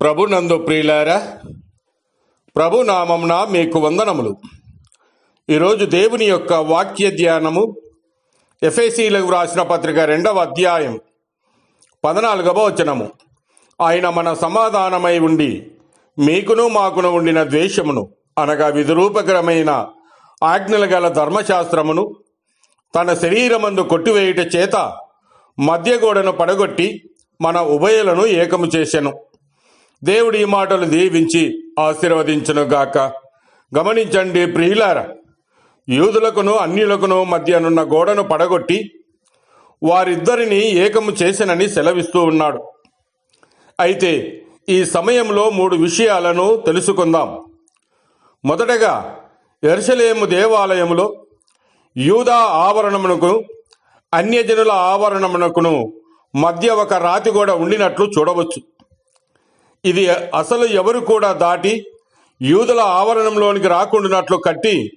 ప్రభు నందు ప్రియులారా ప్రభునామంన మీకు వందనములు. ఈరోజు దేవుని యొక్క వాక్య ధ్యానము ఎఫ్ఎసీలకు వ్రాసిన పత్రిక రెండవ అధ్యాయం పద్నాలుగవ వచనము. ఆయన మన సమాధానమై ఉండి మీకును మాకును ఉండిన ద్వేషమును అనగా విధురూపకరమైన ఆజ్ఞలు గల ధర్మశాస్త్రమును తన శరీరమందు కొట్టివేయుట చేత మధ్యగోడను పడగొట్టి మన ఉభయలను ఏకము చేసెను. దేవుడి ఈ మాటలు దీవించి ఆశీర్వదించును గాక గమనించండి ప్రియులార యూదులకును అన్యులకును మధ్యనున్న గోడను పడగొట్టి వారిద్దరిని ఏకము చేసినని సెలవిస్తూ ఉన్నాడు. అయితే ఈ సమయంలో మూడు విషయాలను తెలుసుకుందాం. మొదటగా ఎర్షలేము దేవాలయములో యూదా ఆవరణమునకు అన్యజనుల ఆవరణమునకును మధ్య ఒక రాతి గోడ ఉండినట్లు చూడవచ్చు. ఇది అసలు ఎవరు కూడా దాటి యూదుల ఆవరణంలోనికి రాకుండానట్లు కట్టి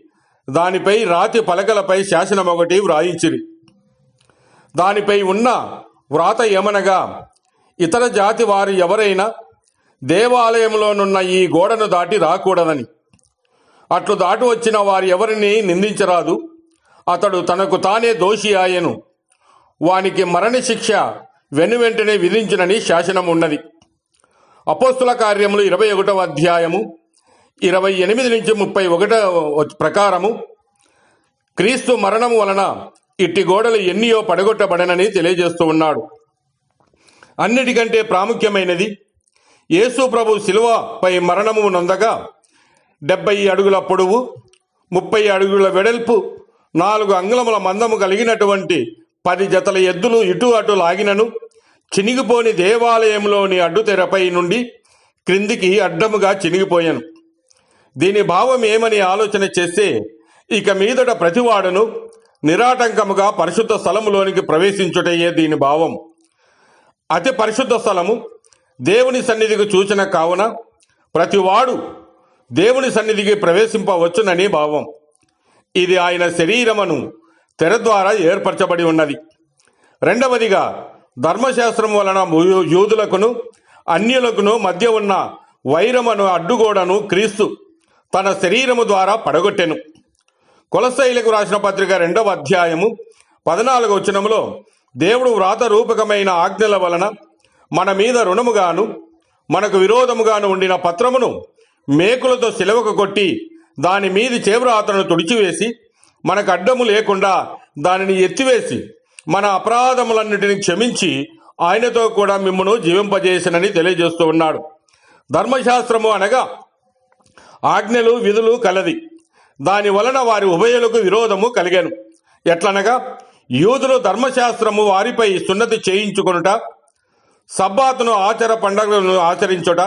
దానిపై రాతి పలకలపై శాసనం ఒకటి వ్రాయించిరి. దానిపై ఉన్న వ్రాత ఏమనగా ఇతర జాతి వారు ఎవరైనా దేవాలయంలోనున్న ఈ గోడను దాటి రాకూడదని. అట్లు దాటి వచ్చిన వారు ఎవరిని నిందించరాదు. అతడు తనకు తానే దోషి ఆయను. వానికి మరణశిక్ష వెనువెంటనే విధించినని శాసనం ఉన్నది అపోస్తుల కార్యములు ఇరవై ఒకటవ అధ్యాయము ఇరవై ఎనిమిది నుంచి ముప్పై ఒకటవ ప్రకారము. క్రీస్తు మరణము వలన ఇట్టి గోడలు ఎన్నియో పడగొట్టబడనని తెలియజేస్తూ ఉన్నాడు. అన్నిటికంటే ప్రాముఖ్యమైనది యేసు ప్రభు శిలువపై మరణము నొందగా డెబ్బై అడుగుల పొడవు ముప్పై అడుగుల వెడల్పు నాలుగు అంగుళముల మందము కలిగినటువంటి పది జతల ఎద్దులు ఇటు అటు లాగినను చినిగిపోని దేవాలయంలోని అడ్డుతెరపై నుండి క్రిందికి అడ్డముగా చినిగిపోయాను. దీని భావం ఏమని ఆలోచన చేస్తే ఇక మీదట ప్రతివాడును నిరాటంకముగా పరిశుద్ధ స్థలములోనికి ప్రవేశించుటయ్యే దీని భావం. అతి పరిశుద్ధ స్థలము దేవుని సన్నిధికి సూచన కావున ప్రతివాడు దేవుని సన్నిధికి ప్రవేశింపవచ్చునని భావం. ఇది ఆయన శరీరమును తెర ద్వారా ఏర్పరచబడి ఉన్నది. రెండవదిగా ధర్మశాస్త్రం వలన యోధులకును యూదులకును అన్యులకును మధ్య ఉన్న వైరమును అడ్డుగోడను క్రీస్తు తన శరీరము ద్వారా పడగొట్టెను. కొలసైలకు రాసిన పత్రిక రెండవ అధ్యాయము పద్నాలుగు వచనములో దేవుడు వ్రాత రూపకమైన ఆజ్ఞల వలన మన మీద రుణముగాను మనకు విరోధముగాను ఉండిన పత్రమును మేకులతో సిలవకు కొట్టి దాని మీది చేవ్రాతను తుడిచివేసి మనకు అడ్డము లేకుండా దానిని ఎత్తివేసి మన అపరాధములన్నిటిని క్షమించి ఆయనతో కూడా మిమ్మను జీవింపజేసినని తెలియజేస్తూ ఉన్నాడు. ధర్మశాస్త్రము అనగా ఆజ్ఞలు విధులు కలది. దాని వలన వారి ఉభయులకు విరోధము కలిగాను. ఎట్లనగా యూదులు ధర్మశాస్త్రము వారిపై సున్నతి చేయించుకొనుట సబ్బాతును ఆచార పండగలను ఆచరించుట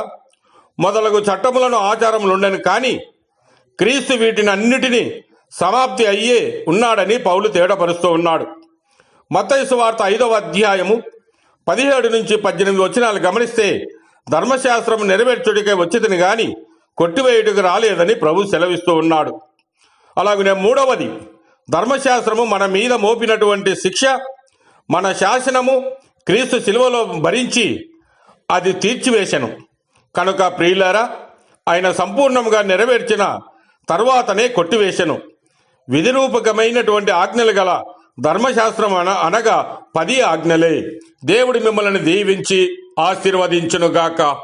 మొదలగు చట్టములను ఆచారములుండను కానీ క్రీస్తు వీటిని అన్నిటినీ సమాప్తి అయ్యే ఉన్నాడని పౌలు తేడపరుస్తూ ఉన్నాడు. మత్తయి వార్త ఐదవ అధ్యాయము పదిహేడు నుంచి పద్దెనిమిది వచనాలు గమనిస్తే ధర్మశాస్త్రం నెరవేర్చుడికే వచ్చిందని గాని కొట్టివేయుడికి రాలేదని ప్రభు సెలవిస్తూ ఉన్నాడు. అలాగనే మూడవది ధర్మశాస్త్రము మన మీద మోపినటువంటి శిక్ష మన శాసనము క్రీస్తు శిలువలో భరించి అది తీర్చివేశను. కనుక ప్రియులారా ఆయన సంపూర్ణంగా నెరవేర్చిన తర్వాతనే కొట్టివేశను. విధిరూపకమైనటువంటి ఆజ్ఞలు గల ధర్మశాస్త్రం అన అనగా పది ఆజ్ఞలే. దేవుడి మిమ్మల్ని దీవించి ఆశీర్వదించునుగాక.